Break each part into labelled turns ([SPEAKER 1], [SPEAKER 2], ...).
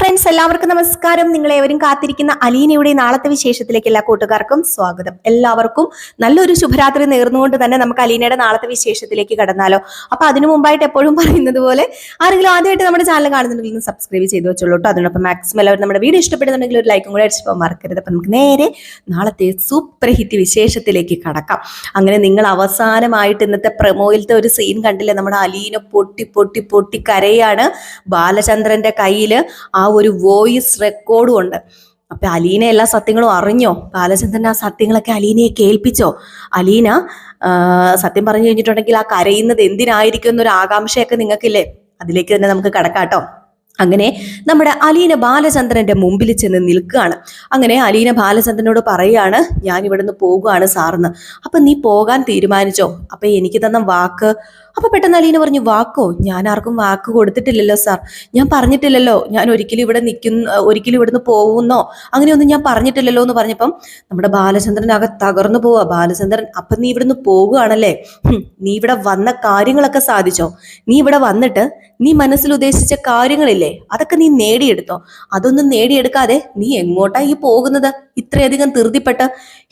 [SPEAKER 1] Friends എല്ലാവർക്കും നമസ്കാരം. നിങ്ങൾ ഏവരും കാത്തിരിക്കുന്ന അലീനയുടെ നാളത്തെ വിശേഷത്തിലേക്ക് എല്ലാ കൂട്ടുകാർക്കും സ്വാഗതം. എല്ലാവർക്കും നല്ലൊരു ശുഭരാത്രി നേർന്നുകൊണ്ട് തന്നെ നമുക്ക് അലീനയുടെ നാളത്തെ വിശേഷത്തിലേക്ക് കടന്നാലോ. അപ്പൊ അതിനു മുമ്പായിട്ട് എപ്പോഴും പറയുന്നത് പോലെ ആരെങ്കിലും ആദ്യമായിട്ട് നമ്മുടെ ചാനൽ കാണുന്നുണ്ടെങ്കിൽ സബ്സ്ക്രൈബ് ചെയ്ത് വെച്ചോളൂ കേട്ടോ അതിനൊപ്പം മാക്സിമം എല്ലാവരും നമ്മുടെ വീഡിയോ ഇഷ്ടപ്പെടുന്നുണ്ടെങ്കിൽ ഒരു ലൈക്കും കൂടെ അടിച്ചപ്പോൾ മറക്കരുത്. അപ്പൊ നമുക്ക് നേരെ നാളത്തെ സൂപ്പർ ഹിറ്റ് വിശേഷത്തിലേക്ക് കടക്കാം. അങ്ങനെ നിങ്ങൾ അവസാനമായിട്ട് ഇന്നത്തെ പ്രമോയിലത്തെ ഒരു സീൻ കണ്ടില്ലേ? നമ്മുടെ അലീന പൊട്ടി പൊട്ടി പൊട്ടി കരയാണ് ബാലചന്ദ്രന്റെ കയ്യിൽ ആ ഒരു വോയിസ് റെക്കോർഡും ഉണ്ട്. അപ്പൊ അലീന എല്ലാ സത്യങ്ങളും അറിഞ്ഞോ? ബാലചന്ദ്രൻ ആ സത്യങ്ങളൊക്കെ അലീനയെ കേൾപ്പിച്ചോ? അലീന സത്യം പറഞ്ഞു കഴിഞ്ഞിട്ടുണ്ടെങ്കിൽ ആ കരയുന്നത് എന്തിനായിരിക്കും എന്നൊരു ആകാംക്ഷയൊക്കെ നിങ്ങൾക്കില്ലേ? അതിലേക്ക് തന്നെ നമുക്ക് കടക്കാട്ടോ അങ്ങനെ നമ്മുടെ അലീന ബാലചന്ദ്രന്റെ മുമ്പിൽ ചെന്ന് നിൽക്കുകയാണ്. അങ്ങനെ അലീന ബാലചന്ദ്രനോട് പറയാണ് ഞാൻ ഇവിടുന്ന് പോകുകയാണ് സാറിന്ന്. അപ്പൊ നീ പോകാൻ തീരുമാനിച്ചോ? അപ്പൊ എനിക്ക് തന്ന വാക്ക് അപ്പൊ പെട്ടെന്ന് അലീന പറഞ്ഞു വാക്കോ? ഞാൻ ആർക്കും വാക്ക് കൊടുത്തിട്ടില്ലല്ലോ സാർ. ഞാൻ പറഞ്ഞിട്ടില്ലല്ലോ. ഞാൻ ഒരിക്കലും ഇവിടെ നിൽക്കുന്ന ഒരിക്കലും ഇവിടുന്ന് പോകുന്നോ? അങ്ങനെയൊന്നും ഞാൻ പറഞ്ഞിട്ടില്ലല്ലോ എന്ന് പറഞ്ഞപ്പം നമ്മുടെ ബാലചന്ദ്രൻ ആകെ തകർന്നു പോവാ. ബാലചന്ദ്രൻ അപ്പൊ നീ ഇവിടുന്ന് പോകുകയാണല്ലേ നീ ഇവിടെ വന്ന കാര്യങ്ങളൊക്കെ സാധിച്ചോ? നീ ഇവിടെ വന്നിട്ട് നീ മനസ്സിൽ ഉദ്ദേശിച്ച കാര്യങ്ങളില്ലേ? അതൊക്കെ നീ നേടിയെടുത്തോ. അതൊന്നും നേടിയെടുക്കാതെ നീ എങ്ങോട്ടാ ഈ പോകുന്നത്? ഇത്രയധികം ധൃതിപ്പെട്ട്.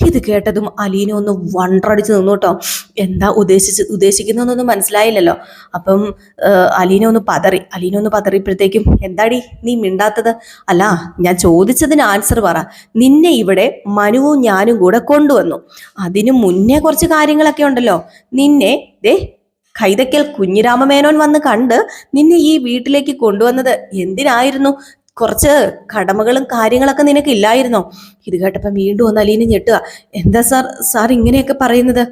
[SPEAKER 1] ഇത് കേട്ടതും അലീന ഒന്ന് വണ്ടടിച്ച് നിന്നു കേട്ടോ. എന്താ ഉദ്ദേശിച്ച് ഉദ്ദേശിക്കുന്നതെന്നൊന്നും മനസ്സിലായില്ലല്ലോ. അപ്പം അലീനെ ഒന്ന് പതറി. അലീന ഒന്ന് പതറിയപ്പോഴത്തേക്കും എന്താടി നീ മിണ്ടാത്തത്? അല്ല ഞാൻ ചോദിച്ചതിന് ആൻസർ പറ. നിന്നെ ഇവിടെ മനുവും ഞാനും കൂടെ കൊണ്ടുവന്നു. അതിനു മുന്നേ കുറച്ച് കാര്യങ്ങളൊക്കെ ഉണ്ടല്ലോ. നിന്നെ ദേ കൈതക്കൽ കുഞ്ഞിരാമമേനോൻ വന്ന് കണ്ട് നിന്നെ ഈ വീട്ടിലേക്ക് കൊണ്ടുവന്നത് എന്തിനായിരുന്നു? കുറച്ച് കടമകളും കാര്യങ്ങളൊക്കെ നിനക്ക് ഇല്ലായിരുന്നോ ഇത് കേട്ടപ്പം വീണ്ടും ഒന്ന് അലീന ഞെട്ടുക. എന്താ സാർ സാർ ഇങ്ങനെയൊക്കെ പറയുന്നത്?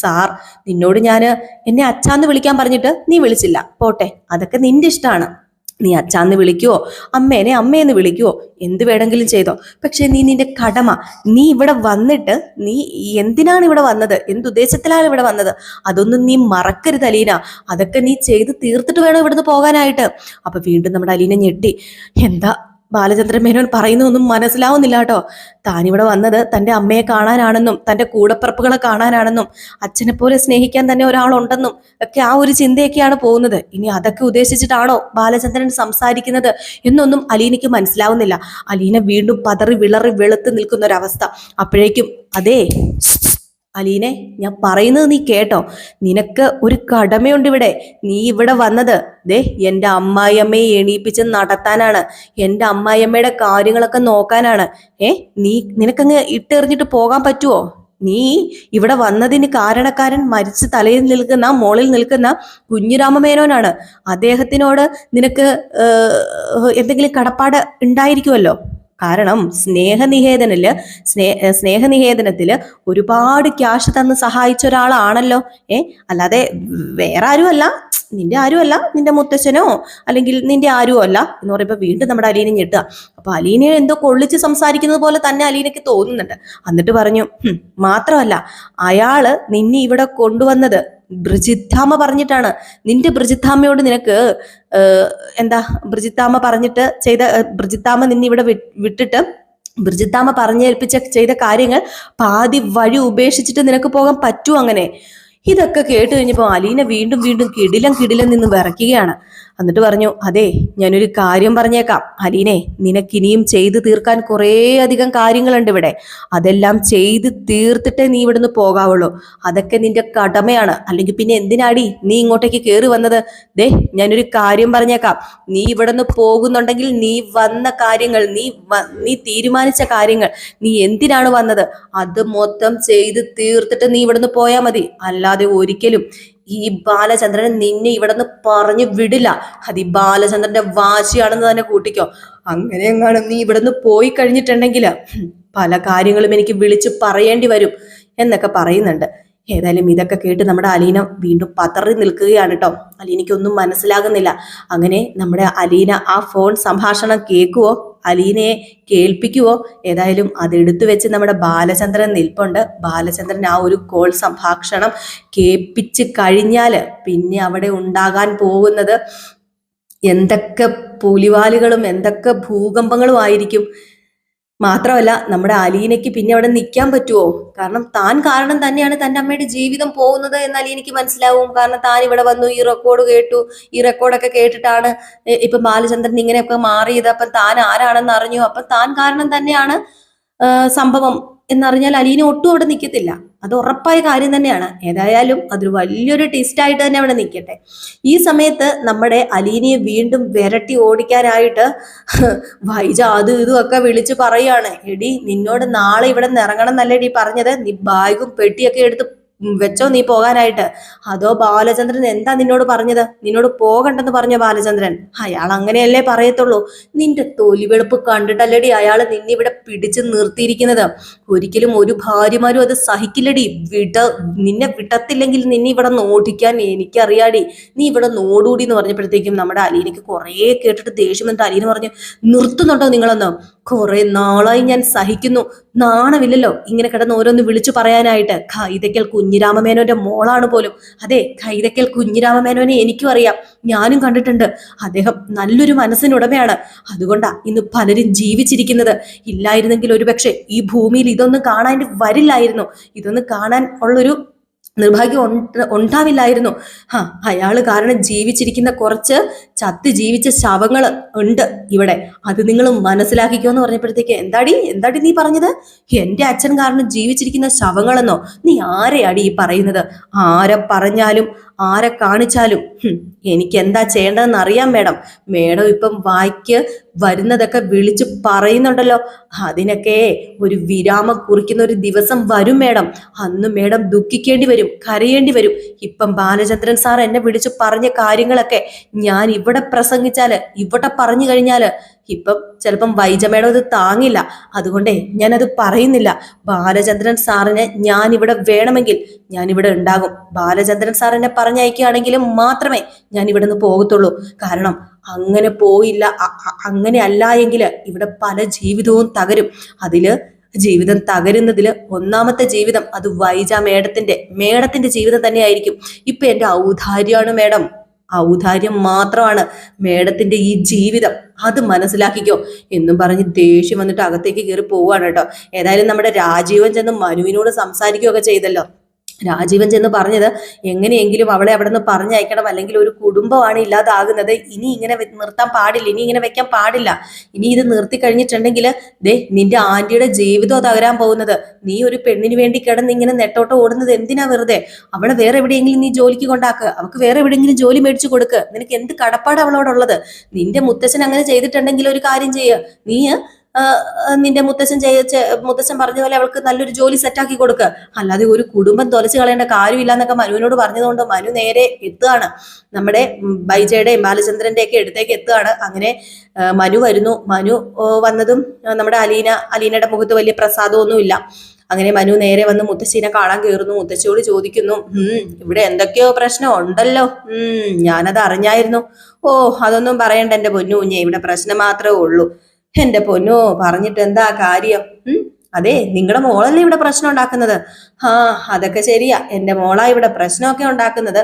[SPEAKER 1] സാർ നിന്നോട് ഞാൻ എന്നെ അച്ഛാന്ന് വിളിക്കാൻ പറഞ്ഞിട്ട് നീ വിളിച്ചില്ല. പോട്ടെ അതൊക്കെ നിന്റെ ഇഷ്ടമാണ് നീ അച്ഛാന്ന് വിളിക്കുവോ? അമ്മേനെ അമ്മയെന്ന് വിളിക്കുവോ? എന്ത് വേണമെങ്കിലും ചെയ്തോ. പക്ഷെ നീ നിന്റെ കടമ നീ ഇവിടെ വന്നിട്ട് നീ എന്തിനാണ് ഇവിടെ വന്നത്? എന്തുദ്ദേശത്തിലാണ് ഇവിടെ വന്നത്? അതൊന്നും നീ മറക്കരുത് അലീന. അതൊക്കെ നീ ചെയ്ത് തീർത്തിട്ട് വേണം ഇവിടുന്ന് പോകാനായിട്ട്. അപ്പൊ വീണ്ടും നമ്മുടെ അലീന ഞെട്ടി. എന്താ ബാലചന്ദ്രൻ മേനോൻ പറയുന്നതൊന്നും മനസ്സിലാവുന്നില്ല കേട്ടോ താനിവിടെ വന്നത് തന്റെ അമ്മയെ കാണാനാണെന്നും തന്റെ കൂടപ്പിറപ്പുകളെ കാണാനാണെന്നും അച്ഛനെ പോലെ സ്നേഹിക്കാൻ തന്നെ ഒരാളുണ്ടെന്നും ഒക്കെ ആ ഒരു ചിന്തയൊക്കെയാണ് പോകുന്നത്. ഇനി അതൊക്കെ ഉദ്ദേശിച്ചിട്ടാണോ ബാലചന്ദ്രൻ സംസാരിക്കുന്നത് എന്നൊന്നും അലീനയ്ക്ക് മനസ്സിലാവുന്നില്ല. അലീന വീണ്ടും പതറി വിളറി വെളുത്ത് നിൽക്കുന്ന ഒരവസ്ഥ അപ്പോഴേക്കും അതേ അലീനെ ഞാൻ പറയുന്നത് നീ കേട്ടോ. നിനക്ക് ഒരു കടമയുണ്ട് ഇവിടെ. നീ ഇവിടെ വന്നത് ദേ എന്റെ അമ്മായിയമ്മയെ എണീപ്പിച്ച് നടത്താനാണ്. എന്റെ അമ്മായിയമ്മയുടെ കാര്യങ്ങളൊക്കെ നോക്കാനാണ്. ഏ നീ നിനക്കങ്ങ് ഇട്ടെറിഞ്ഞിട്ട് പോകാൻ പറ്റുമോ നീ ഇവിടെ വന്നതിന് കാരണക്കാരൻ മരിച്ച് തലയിൽ നിൽക്കുന്ന മോളിൽ നിൽക്കുന്ന കുഞ്ഞിരാമമേനോനാണ്. അദ്ദേഹത്തിനോട് നിനക്ക് എന്തെങ്കിലും കടപ്പാട് ഉണ്ടായിരിക്കുമല്ലോ? കാരണം സ്നേഹനിഹേതനിൽ സ്നേ സ്നേഹനിഹേതനത്തിൽ ഒരുപാട് ക്യാഷ് തന്ന് സഹായിച്ച ഒരാളാണല്ലോ. ഏ അല്ലാതെ വേറെ ആരുമല്ല. നിന്റെ ആരുമല്ല? നിന്റെ മുത്തച്ഛനോ? അല്ലെങ്കിൽ നിന്റെ ആരുമല്ല എന്ന് പറയുമ്പോൾ വീണ്ടും നമ്മുടെ അലീനെ ഞെട്ടുക. അപ്പൊ അലീനെ എന്തോ കൊള്ളിച്ച് സംസാരിക്കുന്നത് പോലെ തന്നെ അലീനയ്ക്ക് തോന്നുന്നുണ്ട്. എന്നിട്ട് പറഞ്ഞു മാത്രമല്ല അയാൾ നിന്നെ ഇവിടെ കൊണ്ടുവന്നത് ബ്രിജിത്താമ്മ പറഞ്ഞിട്ടാണ്. നിന്റെ ബ്രിജിത്താമ്മയോട് നിനക്ക് എന്താ ബ്രിജിത്താമ്മ പറഞ്ഞിട്ട് ചെയ്ത ബ്രിജിത്താമ്മ നിന്നെ ഇവിടെ വിട്ടിട്ട് ബ്രിജിത്താമ്മ പറഞ്ഞേൽപ്പിച്ച ചെയ്ത കാര്യങ്ങൾ പാതി വഴി ഉപേക്ഷിച്ചിട്ട് നിനക്ക് പോകാൻ പറ്റൂ അങ്ങനെ. ഇതൊക്കെ കേട്ട് കഴിഞ്ഞപ്പോൾ അലീന വീണ്ടും വീണ്ടും കിടിലം കിടിലം നിന്ന് വിറയ്ക്കുകയാണ്. എന്നിട്ട് പറഞ്ഞു അതെ ഞാനൊരു കാര്യം പറഞ്ഞേക്കാം. അലീനെ നിനക്കിനിയും ചെയ്തു തീർക്കാൻ കുറേ അധികം കാര്യങ്ങളുണ്ട് ഇവിടെ. അതെല്ലാം ചെയ്ത് തീർത്തിട്ടേ നീ ഇവിടുന്ന് പോകാവുള്ളൂ. അതൊക്കെ നിന്റെ കടമയാണ്. അല്ലെങ്കിൽ പിന്നെ എന്തിനാടി നീ ഇങ്ങോട്ടേക്ക് കയറി വന്നത്? ദേ ഞാനൊരു കാര്യം പറഞ്ഞേക്കാം. നീ ഇവിടുന്ന് പോകുന്നുണ്ടെങ്കിൽ നീ വന്ന കാര്യങ്ങൾ നീ നീ തീരുമാനിച്ച കാര്യങ്ങൾ നീ എന്തിനാണ് വന്നത്? അത് മൊത്തം ചെയ്ത് തീർത്തിട്ട് നീ ഇവിടുന്ന് പോയാൽ മതി. അല്ലാതെ ഒരിക്കലും ഈ ബാലചന്ദ്രൻ നിന്നെ ഇവിടെ നിന്ന് പറഞ്ഞു വിടില്ല. അത് ഈ ബാലചന്ദ്രന്റെ വാശിയാണെന്ന് തന്നെ കൂട്ടിക്കോ. അങ്ങനെ എങ്ങാനും നീ ഇവിടെ നിന്ന് പോയി കഴിഞ്ഞിട്ടുണ്ടെങ്കിൽ പല കാര്യങ്ങളും എനിക്ക് വിളിച്ചു പറയേണ്ടി വരും എന്നൊക്കെ പറയുന്നുണ്ട്. ഏതായാലും ഇതൊക്കെ കേട്ട് നമ്മുടെ അലീന വീണ്ടും പതറി നിൽക്കുകയാണ് കേട്ടോ അലീനയ്ക്കൊന്നും മനസ്സിലാകുന്നില്ല. അങ്ങനെ നമ്മുടെ അലീന ആ ഫോൺ സംഭാഷണം കേൾക്കുവോ? അലീനയെ കേൾപ്പിക്കുവോ? ഏതായാലും അതെടുത്തു വെച്ച് നമ്മുടെ ബാലചന്ദ്രൻ നിൽപ്പുണ്ട്. ബാലചന്ദ്രൻ ആ ഒരു കോൾ സംഭാഷണം കേൾപ്പിച്ച് കഴിഞ്ഞാൽ പിന്നെ അവിടെ ഉണ്ടാകാൻ പോകുന്നത് എന്തൊക്കെ പുലിവാലുകളും എന്തൊക്കെ ഭൂകമ്പങ്ങളും ആയിരിക്കും. മാത്രമല്ല നമ്മുടെ അലീനയ്ക്ക് പിന്നെ അവിടെ നിൽക്കാൻ പറ്റുമോ? കാരണം താൻ കാരണം തന്നെയാണ് തന്റെ അമ്മയുടെ ജീവിതം പോകുന്നത് എന്ന് അലീനയ്ക്ക് മനസ്സിലാവും. കാരണം താൻ ഇവിടെ വന്നു ഈ റെക്കോർഡ് കേട്ടു ഈ റെക്കോർഡൊക്കെ കേട്ടിട്ടാണ് ഇപ്പം ബാലചന്ദ്രൻ ഇങ്ങനെയൊക്കെ മാറിയത്. അപ്പം താൻ ആരാണെന്ന് അറിഞ്ഞു. അപ്പം താൻ കാരണം തന്നെയാണ് സംഭവം. എന്നറിഞ്ഞാൽ അലീന ഒട്ടും അവിടെ നിൽക്കത്തില്ല. അത് ഉറപ്പായ കാര്യം തന്നെയാണ്. ഏതായാലും അതൊരു വലിയൊരു ടേസ്റ്റ് ആയിട്ട് തന്നെ അവിടെ നിൽക്കട്ടെ. ഈ സമയത്ത് നമ്മുടെ അലീനയെ വീണ്ടും വിരട്ടി ഓടിക്കാനായിട്ട് വൈജ അത് ഇതും ഒക്കെ വിളിച്ച് പറയുകയാണ്. എടി നിന്നോട് നാളെ ഇവിടെ നിന്ന് ഇറങ്ങണം എന്നല്ലേടി പറഞ്ഞത്? നീ ബാഗും പെട്ടിയൊക്കെ എടുത്ത് വെച്ചോ നീ പോകാനായിട്ട്. അതോ ബാലചന്ദ്രൻ എന്താ നിന്നോട് പറഞ്ഞത്? നിന്നോട് പോകണ്ടെന്ന് പറഞ്ഞ ബാലചന്ദ്രൻ. അയാൾ അങ്ങനെയല്ലേ പറയത്തുള്ളൂ. നിന്റെ തൊലിവെളുപ്പ് കണ്ടിട്ടല്ലടി അയാൾ നിന്നിവിടെ പിടിച്ചു നിർത്തിയിരിക്കുന്നത്. ഒരിക്കലും ഒരു ഭാര്യമാരും അത് സഹിക്കില്ലടി. വിട നിന്നെ വിടത്തില്ലെങ്കിൽ നിന്നെ ഇവിടെ നോട്ടിക്കാൻ എനിക്കറിയാടി. നീ ഇവിടെ നോടൂടി എന്ന് പറഞ്ഞപ്പോഴത്തേക്കും നമ്മുടെ അലീനയ്ക്ക് കുറേ കേട്ടിട്ട് ദേഷ്യം എന്നിട്ട് അലീന പറഞ്ഞു നിർത്തുന്നുണ്ടോ നിങ്ങളൊന്ന്? കുറെ നാളായി ഞാൻ സഹിക്കുന്നു. നാണമില്ലല്ലോ. ഇങ്ങനെ കിടന്ന് ഓരോന്ന് വിളിച്ചു പറയാനായിട്ട്. കൈതക്കൽ കുഞ്ഞിരാമമേനോന്റെ മോളാണ് പോലും. അതെ കൈതക്കൽ കുഞ്ഞിരാമമേനോനെ എനിക്കും അറിയാം. ഞാനും കണ്ടിട്ടുണ്ട്. അദ്ദേഹം നല്ലൊരു മനസ്സിനുടമയാണ്. അതുകൊണ്ടാ ഇന്ന് പലരും ജീവിച്ചിരിക്കുന്നത്. ഇല്ലായിരുന്നെങ്കിൽ ഒരുപക്ഷെ ഈ ഭൂമിയിൽ ഇതൊന്നും കാണാൻ വരില്ലായിരുന്നു. ഇതൊന്നും കാണാൻ ഉള്ളൊരു നിർഭാഗ്യം ഉണ്ട്- ഉണ്ടാവില്ലായിരുന്നു. ഹാ അയാൾ കാരണം ജീവിച്ചിരിക്കുന്ന കുറച്ച് ചത്ത് ജീവിച്ച ശവങ്ങൾ ഉണ്ട് ഇവിടെ. അത് നിങ്ങൾ മനസ്സിലാക്കിക്കോ എന്ന് പറഞ്ഞപ്പോഴത്തേക്ക് എന്താടി എന്താടി നീ പറഞ്ഞത്? എന്റെ അച്ഛൻ കാരണം ജീവിച്ചിരിക്കുന്ന ശവങ്ങളെന്നോ? നീ ആരെയാടി ഈ പറയുന്നത്? ആരെ പറഞ്ഞാലും ആരെ കാണിച്ചാലും? എനിക്ക് എന്താ ചെയ്യേണ്ടതെന്ന് അറിയാം മേഡം. മേഡം ഇപ്പം വായിക്ക് വരുന്നതൊക്കെ വിളിച്ചു പറയുന്നുണ്ടല്ലോ. അതിനൊക്കെ ഒരു വിരാമം കുറിക്കുന്ന ഒരു ദിവസം വരും മേഡം. അന്ന് മേഡം ദുഃഖിക്കേണ്ടി വരും കരയേണ്ടി വരും. ഇപ്പം ബാലചന്ദ്രൻ സാർ എന്നെ വിളിച്ചു പറഞ്ഞ കാര്യങ്ങളൊക്കെ ഞാൻ ഇവിടെ പ്രസംഗിച്ചാൽ ഇവിടെ പറഞ്ഞു കഴിഞ്ഞാൽ ഇപ്പം ചിലപ്പം വൈജമ്മയുടെ അത് താങ്ങില്ല. അതുകൊണ്ടേ ഞാനത് പറയുന്നില്ല. ബാലചന്ദ്രൻ സാറിനെ ഞാൻ ഇവിടെ വേണമെങ്കിൽ ഞാൻ ഇവിടെ ഉണ്ടാകും. ബാലചന്ദ്രൻ സാറിനെ പറഞ്ഞയക്കുകയാണെങ്കിലും മാത്രമേ ഞാൻ ഇവിടെ നിന്ന് പോകത്തുള്ളൂ. കാരണം അങ്ങനെ പോയില്ല. അങ്ങനെ അല്ല എങ്കിൽ ഇവിടെ പല ജീവിതവും തകരും. അതിൽ ജീവിതം തകരുന്നതിൽ ഒന്നാമത്തെ ജീവിതം അത് വൈജ മേഡത്തിന്റെ മേഡത്തിന്റെ ജീവിതം തന്നെയായിരിക്കും. ഇപ്പൊ എന്റെ ഔദാര്യമാണ് മേഡം. ഔദാര്യം മാത്രമാണ് മേഡത്തിന്റെ ഈ ജീവിതം. അത് മനസ്സിലാക്കിക്കോ. എന്നും പറഞ്ഞ് ദേഷ്യം വന്നിട്ട് അകത്തേക്ക് കയറി പോവാണ് കേട്ടോ. ഏതായാലും നമ്മുടെ രാജീവൻ ചെന്ന് മനുവിനോട് സംസാരിക്കുകയൊക്കെ ചെയ്തല്ലോ. രാജീവൻ ചെന്ന് പറഞ്ഞത് എങ്ങനെയെങ്കിലും അവളെ അവിടെ നിന്ന് പറഞ്ഞയക്കണം. അല്ലെങ്കിൽ ഒരു കുടുംബമാണ് ഇല്ലാതാകുന്നത്. ഇനി ഇങ്ങനെ നിർത്താൻ പാടില്ല. ഇനി ഇങ്ങനെ വെക്കാൻ പാടില്ല. ഇനി ഇത് നിർത്തി കഴിഞ്ഞിട്ടുണ്ടെങ്കിൽ ദേ നിന്റെ ആന്റിയുടെ ജീവിതം തകരാൻ പോകുന്നത്. നീ ഒരു പെണ്ണിന് വേണ്ടി കിടന്ന് ഇങ്ങനെ നെട്ടോട്ട് ഓടുന്നത് എന്തിനാ വെറുതെ? അവളെ വേറെ എവിടെയെങ്കിലും നീ ജോലിക്ക് കൊണ്ടാക്ക്. അവൾക്ക് വേറെ എവിടെയെങ്കിലും ജോലി മേടിച്ചു കൊടുക്ക്. നിനക്ക് എന്ത് കടപ്പാട് അവളോടുള്ളത്? നിന്റെ മുത്തച്ഛൻ അങ്ങനെ ചെയ്തിട്ടുണ്ടെങ്കിൽ ഒരു കാര്യം ചെയ്യുക നീ നിന്റെ മുത്തച്ഛൻ മുത്തച്ഛൻ പറഞ്ഞ പോലെ അവൾക്ക് നല്ലൊരു ജോലി സെറ്റാക്കി കൊടുക്കുക അല്ലാതെ ഒരു കുടുംബം തുലച്ച് കളയേണ്ട കാര്യമില്ല എന്നൊക്കെ മനുവിനോട് പറഞ്ഞതുകൊണ്ട് മനു നേരെ എത്തുകയാണ്. നമ്മുടെ ബൈജയുടെയും ബാലചന്ദ്രന്റെ ഒക്കെ അടുത്തേക്ക് എത്തുകയാണ്. അങ്ങനെ മനു വരുന്നു. മനു വന്നതും നമ്മുടെ അലീന അലീനയുടെ മുഖത്ത് വലിയ പ്രസാദമൊന്നുമില്ല അങ്ങനെ മനു നേരെ വന്ന് മുത്തശ്ശീനെ കാണാൻ കയറുന്നു. മുത്തശ്ശിയോട് ചോദിക്കുന്നു ഉം ഇവിടെ എന്തൊക്കെയോ പ്രശ്നം ഉണ്ടല്ലോ. ഉം ഞാനത് അറിഞ്ഞായിരുന്നു. ഓ അതൊന്നും പറയണ്ട എന്റെ പൊന്നു കുഞ്ഞെ. ഇവിടെ പ്രശ്നം മാത്രമേ ഉള്ളൂ. എന്റെ പൊന്നോ പറഞ്ഞിട്ട് എന്താ കാര്യം? ഉം? അതെ നിങ്ങളുടെ മോളല്ലേ ഇവിടെ പ്രശ്നം ഉണ്ടാക്കുന്നത്? ആ അതൊക്കെ ശരിയാ. എന്റെ മോളാ ഇവിടെ പ്രശ്നമൊക്കെ ഉണ്ടാക്കുന്നത്.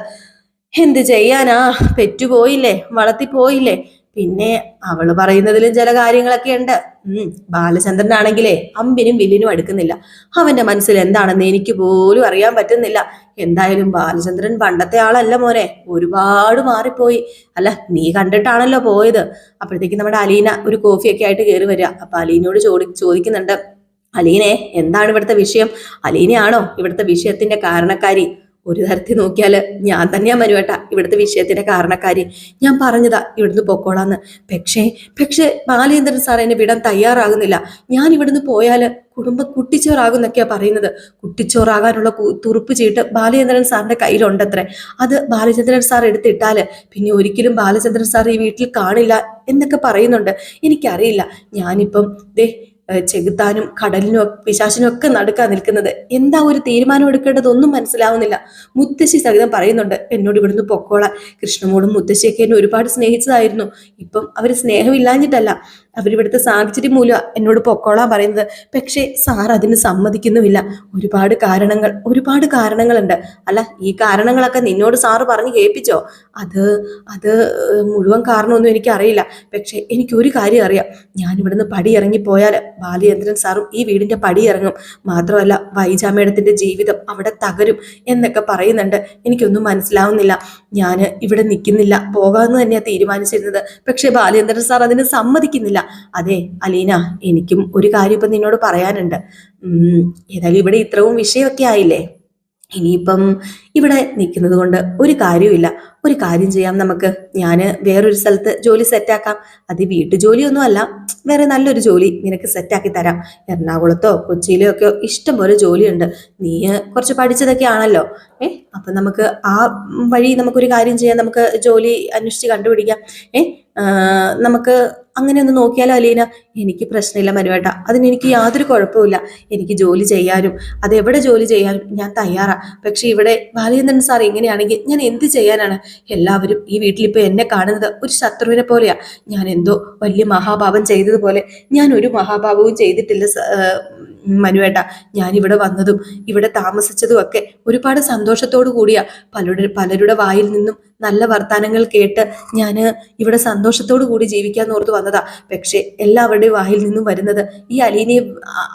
[SPEAKER 1] എന്ത് ചെയ്യാനാ? പെറ്റുപോയില്ലേ? വളർത്തി പോയില്ലേ പിന്നെ അവൾ പറയുന്നതിലും ചില കാര്യങ്ങളൊക്കെ ഉണ്ട്. ഉം ബാലചന്ദ്രനാണെങ്കിലേ അമ്പിനും വില്ലിനും അടുക്കുന്നില്ല. അവന്റെ മനസ്സിൽ എന്താണെന്ന് എനിക്ക് പോലും അറിയാൻ പറ്റുന്നില്ല. എന്തായാലും ബാലചന്ദ്രൻ പണ്ടത്തെ ആളല്ല മോനെ. ഒരുപാട് മാറിപ്പോയി. അല്ല നീ കണ്ടിട്ടാണല്ലോ പോയത്. അപ്പോഴത്തേക്ക് നമ്മുടെ അലീന ഒരു കോഫിയൊക്കെ ആയിട്ട് കയറി വരിക. അപ്പൊ അലീനോട് ചോദി ചോദിക്കുന്നുണ്ട്. അലീനെ എന്താണ് ഇവിടുത്തെ വിഷയം? അലീനയാണോ ഇവിടുത്തെ വിഷയത്തിന്റെ കാരണക്കാരി? ഒരു തരത്തിൽ നോക്കിയാൽ ഞാൻ തന്നെയാ മനുവേട്ട ഇവിടുത്തെ വിഷയത്തിന്റെ കാരണക്കാരി. ഞാൻ പറഞ്ഞതാ ഇവിടുന്ന് പൊക്കോളാന്ന്. പക്ഷേ പക്ഷേ ബാലേന്ദ്രൻ സാർ എന്നെ വിടാൻ തയ്യാറാകുന്നില്ല. ഞാൻ ഇവിടുന്ന് പോയാൽ കുടുംബം കുട്ടിച്ചോറാകുന്നൊക്കെയാ പറയുന്നത്. കുട്ടിച്ചോറാകാനുള്ള തുറുപ്പ് ചീട്ട് ബാലചന്ദ്രൻ സാറിന്റെ കയ്യിലുണ്ടത്രേ. അത് ബാലചന്ദ്രൻ സാർ എടുത്തിട്ടാൽ പിന്നെ ഒരിക്കലും ബാലചന്ദ്രൻ സാർ ഈ വീട്ടിൽ കാണില്ല എന്നൊക്കെ പറയുന്നുണ്ട്. എനിക്കറിയില്ല. ഞാനിപ്പം ദേ ചെകുത്താനും കടലിനും പിശാചിനും ഒക്കെ നടുക്കാൻ നിൽക്കുന്നത്. എന്താ ഒരു തീരുമാനം എടുക്കേണ്ടതൊന്നും മനസ്സിലാവുന്നില്ല. മുത്തശ്ശി സഹിതം പറയുന്നുണ്ട് എന്നോട് ഇവിടുന്ന് പൊക്കോളാൻ. കൃഷ്ണമോടും മുത്തശ്ശിയൊക്കെ എന്നെ ഒരുപാട് സ്നേഹിച്ചതായിരുന്നു. ഇപ്പം അവർ സ്നേഹമില്ലാഞ്ഞിട്ടല്ല. അവരിവിടുത്തെ സാഹചര്യം മൂലം എന്നോട് പൊക്കോളാൻ പറയുന്നത്. പക്ഷേ സാർ അതിന് സമ്മതിക്കുന്നുമില്ല. ഒരുപാട് കാരണങ്ങൾ ഒരുപാട് കാരണങ്ങളുണ്ട്. അല്ല ഈ കാരണങ്ങളൊക്കെ നിന്നോട് സാറ് പറഞ്ഞ് കേൾപ്പിച്ചോ? അത് അത് മുഴുവൻ കാരണമൊന്നും എനിക്കറിയില്ല. പക്ഷേ എനിക്കൊരു കാര്യം അറിയാം. ഞാനിവിടുന്ന് പടി ഇറങ്ങിപ്പോയാൽ ബാലചന്ദ്രൻ സാറും ഈ വീടിന്റെ പടി ഇറങ്ങും മാത്രമല്ല വൈജാമേടത്തിന്റെ ജീവിതം അവിടെ തകരും എന്നൊക്കെ പറയുന്നുണ്ട്. എനിക്കൊന്നും മനസ്സിലാവുന്നില്ല. ഞാൻ ഇവിടെ നിൽക്കുന്നില്ല. പോകാമെന്ന് തന്നെയാണ് തീരുമാനിച്ചിരുന്നത്. പക്ഷേ ബാലചന്ദ്രൻ സാർ അതിന് സമ്മതിക്കുന്നില്ല. അതെ അലീന എനിക്കും ഒരു കാര്യം ഇപ്പം നിന്നോട് പറയാനുണ്ട്. ഏതായാലും ഇവിടെ ഇത്രയും വിഷയമൊക്കെ ആയില്ലേ? ഇനിയിപ്പം ഇവിടെ നിൽക്കുന്നത് കൊണ്ട് ഒരു കാര്യമില്ല ഒരു കാര്യം ചെയ്യാം നമുക്ക്. ഞാൻ വേറൊരു സ്ഥലത്ത് ജോലി സെറ്റാക്കാം അത് വീട്ടു ജോലിയൊന്നും അല്ല. വേറെ നല്ലൊരു ജോലി നിനക്ക് സെറ്റാക്കി തരാം. എറണാകുളത്തോ കൊച്ചിയിലോ ഒക്കെ ഇഷ്ടം പോലെ ജോലിയുണ്ട്. നീ കുറച്ച് പഠിച്ചതൊക്കെ ആണല്ലോ. ഏ അപ്പം നമുക്ക് ആ വഴി നമുക്കൊരു കാര്യം ചെയ്യാം. നമുക്ക് ജോലി അന്വേഷിച്ച് കണ്ടുപിടിക്കാം. ഏ നമുക്ക് അങ്ങനെ ഒന്ന് നോക്കിയാലോ അലീന? എനിക്ക് പ്രശ്നമില്ല മനുവേട്ട. അതിന് എനിക്ക് യാതൊരു കുഴപ്പമില്ല എനിക്ക് ജോലി ചെയ്യാനും അത് എവിടെ ജോലി ചെയ്യാനും ഞാൻ തയ്യാറാ. പക്ഷെ ഇവിടെ ബാലചന്ദ്രൻ സാർ ഇങ്ങനെയാണെങ്കിൽ ഞാൻ എന്ത് ചെയ്യാനാണ്? എല്ലാവരും ഈ വീട്ടിലിപ്പോൾ എന്നെ കാണുന്നത് ഒരു ശത്രുവിനെ പോലെയാ. ഞാൻ എന്തോ വലിയ മഹാഭാവം ചെയ്തതുപോലെ. ഞാൻ ഒരു മഹാഭാവവും ചെയ്തിട്ടില്ല മനുവേട്ട ഞാൻ ഇവിടെ വന്നതും ഇവിടെ താമസിച്ചതും ഒക്കെ ഒരുപാട് സന്തോഷത്തോടു കൂടിയ. പലരുടെ പലരുടെ വായിൽ നിന്നും നല്ല വർത്തമാനങ്ങൾ കേട്ട് ഞാൻ ഇവിടെ സന്തോഷത്തോടു കൂടി ജീവിക്കാൻ ഓർത്ത് വന്നതാ. പക്ഷേ എല്ലാവരുടെയും വായിൽ നിന്നും വരുന്നത് ഈ അലീനയെ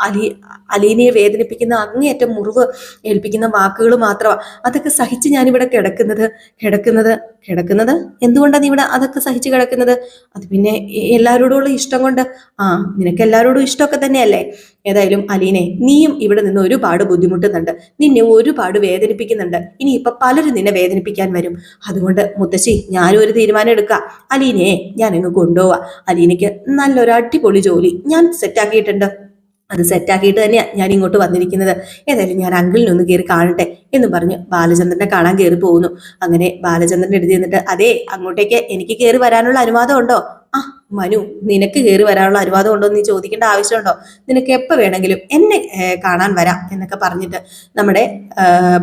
[SPEAKER 1] അലി അലീനയെ വേദനിപ്പിക്കുന്ന അങ്ങേയറ്റം മുറിവ് ഏൽപ്പിക്കുന്ന വാക്കുകൾ മാത്രമാണ് അതൊക്കെ സഹിച്ച് ഞാനിവിടെ കിടക്കുന്നത് കിടക്കുന്നത് കിടക്കുന്നത്? എന്തുകൊണ്ടാണ് നീ ഇവിടെ അതൊക്കെ സഹിച്ച് കിടക്കുന്നത്? അത് പിന്നെ എല്ലാവരോടുള്ള ഇഷ്ടം കൊണ്ട്. ആ നിനക്ക് എല്ലാവരോടും ഇഷ്ടമൊക്കെ തന്നെയല്ലേ? ഏതായാലും അലീനെ നീയും ഇവിടെ നിന്ന് ഒരുപാട് ബുദ്ധിമുട്ടുന്നുണ്ട്. നിന്നെ ഒരുപാട് വേദനിപ്പിക്കുന്നുണ്ട്. ഇനി ഇപ്പൊ പലരും നിന്നെ വേദനിപ്പിക്കാൻ വരും. അതുകൊണ്ട് മുത്തശ്ശി ഞാനും ഒരു തീരുമാനം എടുക്കാം. അലീനെ ഞാൻ അങ്ങ് കൊണ്ടുപോവാ. അലീനയ്ക്ക് നല്ലൊരു അടിപൊളി ജോലി ഞാൻ സെറ്റാക്കിയിട്ടുണ്ട്. അത് സെറ്റാക്കിയിട്ട് തന്നെയാണ് ഞാൻ ഇങ്ങോട്ട് വന്നിരിക്കുന്നത്. ഏതായാലും ഞാൻ അങ്കിളിനൊന്ന് കയറി കാണട്ടെ. എന്ന് പറഞ്ഞ്. ബാലചന്ദ്രനെ കാണാൻ കയറി പോകുന്നു. അങ്ങനെ ബാലചന്ദ്രന്റെ എഴുതി നിന്നിട്ട് അതെ അങ്ങോട്ടേക്ക് എനിക്ക് കയറി വരാനുള്ള അനുവാദം ഉണ്ടോ? ആ മനു നിനക്ക് കയറി വരാനുള്ള അനുവാദം ഉണ്ടോ? നീ ചോദിക്കേണ്ട ആവശ്യമുണ്ടോ? നിനക്ക് എപ്പോൾ വേണമെങ്കിലും എന്നെ കാണാൻ വരാം എന്നൊക്കെ പറഞ്ഞിട്ട് നമ്മുടെ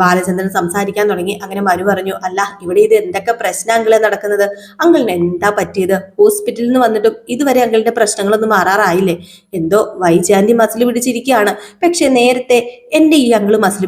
[SPEAKER 1] ബാലചന്ദ്രൻ സംസാരിക്കാൻ തുടങ്ങി. അങ്ങനെ മനു പറഞ്ഞു അല്ല ഇവിടെ ഇത് എന്തൊക്കെ പ്രശ്നങ്ങളെ നടക്കുന്നത്? അങ്കിളിന് എന്താ പറ്റിയത്? ഹോസ്പിറ്റലിൽ നിന്ന് വന്നിട്ടും ഇതുവരെ അങ്കിളിന്റെ പ്രശ്നങ്ങളൊന്നും മാറാറായില്ലേ? എന്തോ വൈജാന്തി മസിൽ പിടിച്ചിരിക്കുകയാണ്. പക്ഷെ നേരത്തെ എന്റെ ഈ അങ്കിൾ മസിൽ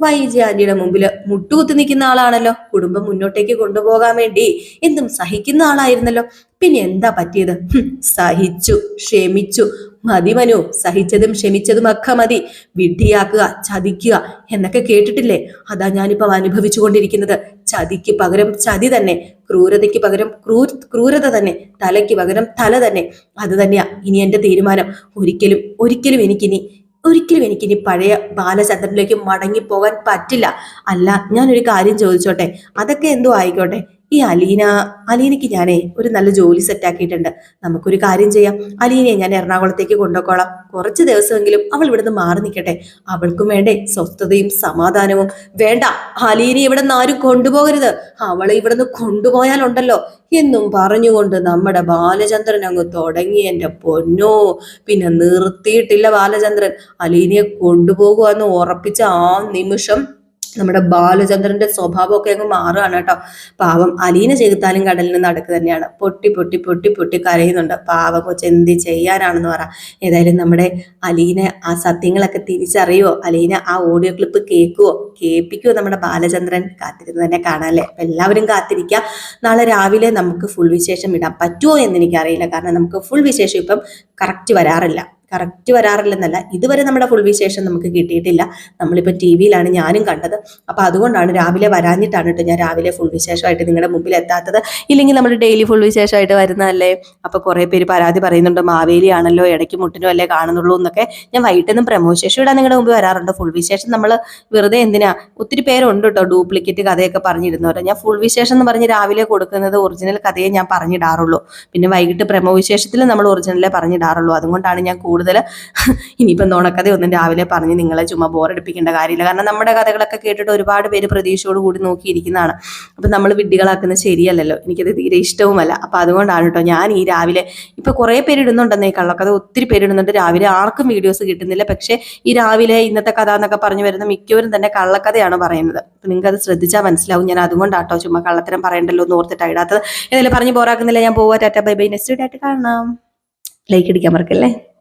[SPEAKER 1] പിടിച്ചിരിക്കുന്നതല്ലല്ലോ വൈജാന്റിയുടെ മുമ്പിൽ മുട്ടുകുത്തി നിൽക്കുന്ന ആളാണല്ലോ. കുടുംബം മുന്നോട്ടേക്ക് കൊണ്ടുപോകാൻ വേണ്ടി എന്തും സഹിക്കുന്ന ആളായിരുന്നല്ലോ. പിന്നെ എന്താ പറ്റിയത്? സഹിച്ചു ക്ഷമിച്ചു. മതി മനു സഹിച്ചതും ക്ഷമിച്ചതും ഒക്കെ മതി. വിഡ്ഢിയാക്കുക ചതിക്കുക എന്നൊക്കെ കേട്ടിട്ടില്ലേ? അതാ ഞാനിപ്പം അനുഭവിച്ചു കൊണ്ടിരിക്കുന്നത് ചതിക്ക് പകരം ചതി തന്നെ ക്രൂരതയ്ക്ക് പകരം ക്രൂ ക്രൂരത തന്നെ തലയ്ക്ക് പകരം തല തന്നെ. അത് തന്നെയാ ഇനി എന്റെ തീരുമാനം. ഒരിക്കലും ഒരിക്കലും എനിക്കിനി ഒരിക്കലും എനിക്കിനി പഴയ ബാലചന്ദ്രനിലേക്ക് മടങ്ങിപ്പോകാൻ പറ്റില്ല. അല്ല ഞാനൊരു കാര്യം ചോദിച്ചോട്ടെ? അതൊക്കെ എന്തോ ആയിക്കോട്ടെ? ഈ അലീന അലീനയ്ക്ക് ഞാനേ ഒരു നല്ല ജോലി സെറ്റാക്കിയിട്ടുണ്ട് നമുക്കൊരു കാര്യം ചെയ്യാം. അലീനയെ ഞാൻ എറണാകുളത്തേക്ക് കൊണ്ടുപോയിക്കോളാം. കുറച്ച് ദിവസമെങ്കിലും അവൾ ഇവിടുന്ന് മാറി നിൽക്കട്ടെ. അവൾക്കും വേണ്ടേ സ്വസ്ഥതയും സമാധാനവും. വേണ്ട അലീനെ ഇവിടെ നിന്ന് ആരും കൊണ്ടുപോകരുത്. അവളെ ഇവിടുന്ന് കൊണ്ടുപോയാലുണ്ടല്ലോ. എന്നും പറഞ്ഞുകൊണ്ട് നമ്മുടെ ബാലചന്ദ്രൻ അങ്ങ് തുടങ്ങി എന്റെ പൊന്നോ. പിന്നെ നിർത്തിയിട്ടില്ല ബാലചന്ദ്രൻ. അലീനയെ കൊണ്ടുപോകുക എന്ന് ഉറപ്പിച്ച ആ നിമിഷം നമ്മുടെ ബാലചന്ദ്രന്റെ സ്വഭാവമൊക്കെ അങ്ങ് മാറുകയാണ് കേട്ടോ. പാവം അലീന ചെയ്താലും കടലിന് നടക്ക് തന്നെയാണ്. പൊട്ടി പൊട്ടി പൊട്ടി പൊട്ടി കരയുന്നുണ്ട്. പാവം കൊച്ച് എന്ത് ചെയ്യാനാണെന്ന് പറ. ഏതായാലും നമ്മുടെ അലീന ആ സത്യങ്ങളൊക്കെ തിരിച്ചറിയുവോ? അലീന ആ ഓഡിയോ ക്ലിപ്പ് കേൾക്കുവോ? കേൾപ്പിക്കുവോ നമ്മുടെ ബാലചന്ദ്രൻ? കാത്തിരുന്ന് തന്നെ കാണാല്ലേ അല്ലേ? എല്ലാവരും കാത്തിരിക്കുക. നാളെ രാവിലെ നമുക്ക് ഫുൾ വിശേഷം ഇടാൻ പറ്റുമോ എന്ന് എനിക്കറിയില്ല. കാരണം നമുക്ക് ഫുൾ വിശേഷം ഇപ്പം കറക്റ്റ് വരാറില്ല. കറക്റ്റ് വരാറില്ലെന്നല്ല. ഇതുവരെ നമ്മുടെ ഫുൾ വിശേഷം നമുക്ക് കിട്ടിയിട്ടില്ല. നമ്മളിപ്പോൾ ടി വിയിലാണ് ഞാനും കണ്ടത്. അപ്പോൾ അതുകൊണ്ടാണ് രാവിലെ വരാഞ്ഞിട്ടാണ് കേട്ടോ ഞാൻ രാവിലെ ഫുൾ വിശേഷമായിട്ട് നിങ്ങളുടെ മുമ്പിൽ എത്താത്തത്. ഇല്ലെങ്കിൽ നമ്മൾ ഡെയിലി ഫുൾ വിശേഷമായിട്ട് വരുന്നതല്ലേ? അപ്പോൾ കുറേ പേര് പരാതി പറയുന്നുണ്ട് മാവേലി ആണല്ലോ ഇടയ്ക്ക് മുട്ടിനും അല്ലേ കാണുന്നുള്ളൂ എന്നൊക്കെ. ഞാൻ വൈകിട്ടൊന്നും പ്രമോ വിശേഷം ഇടാൻ നിങ്ങളുടെ മുമ്പ് വരാറുണ്ട്. ഫുൾ വിശേഷം നമ്മൾ വെറുതെ എന്തിനാ? ഒത്തിരി പേരുണ്ട് കേട്ടോ ഡ്യൂപ്ലിക്കേറ്റ് കഥയൊക്കെ പറഞ്ഞിരുന്നവരെ. ഞാൻ ഫുൾ വിശേഷം എന്ന് പറഞ്ഞ് രാവിലെ കൊടുക്കുന്നത് ഒറിജിനൽ കഥയെ ഞാൻ പറഞ്ഞിടാറുള്ളൂ. പിന്നെ വൈകിട്ട് പ്രമോ വിശേഷത്തിൽ നമ്മൾ ഒറിജിനലേ പറഞ്ഞിടാറുള്ളൂ. അതുകൊണ്ടാണ് ഞാൻ കൂടുതൽ ഇനിയിപ്പം നുണക്കഥ ഒന്നും രാവിലെ പറഞ്ഞ് നിങ്ങളെ ചുമ്മാ ബോറടിപ്പിക്കേണ്ട കാര്യമില്ല. കാരണം നമ്മുടെ കഥകളൊക്കെ കേട്ടിട്ട് ഒരുപാട് പേര് പ്രതീക്ഷയോട് കൂടി നോക്കിയിരിക്കുന്നതാണ്. അപ്പം നമ്മൾ വിഡ്ഢികളാക്കുന്നത് ശരിയല്ലല്ലോ. എനിക്കത് തീരെ ഇഷ്ടവുമല്ല. അപ്പം അതുകൊണ്ടാണ് കേട്ടോ ഞാൻ ഈ രാവിലെ ഇപ്പം കുറേ പേര് ഇടുന്നുണ്ടെന്നേ കള്ളക്കഥ ഒത്തിരി പേര് ഇടുന്നുണ്ട്. രാവിലെ ആർക്കും വീഡിയോസ് കിട്ടുന്നില്ല. പക്ഷേ ഈ രാവിലെ ഇന്നത്തെ കഥ എന്നൊക്കെ പറഞ്ഞു വരുന്ന മിക്കവരും തന്നെ കള്ളക്കഥയാണ് പറയുന്നത്. അപ്പം നിങ്ങൾക്ക് അത് ശ്രദ്ധിച്ചാൽ മനസ്സിലാവും. ഞാൻ അതുകൊണ്ടാട്ടോ ചുമ്മാ കള്ളത്തരം പറയണ്ടല്ലോ എന്ന് ഓർത്തിട്ട് ഇടാത്തത്. ഏതായാലും പറഞ്ഞ് ബോറാക്കുന്നില്ല ഞാൻ പോവാ. Bye bye. നെക്സ്റ്റ് ആയിട്ട് കാണാം. ലൈക്ക് അടിക്കാൻ മറക്കല്ലേ?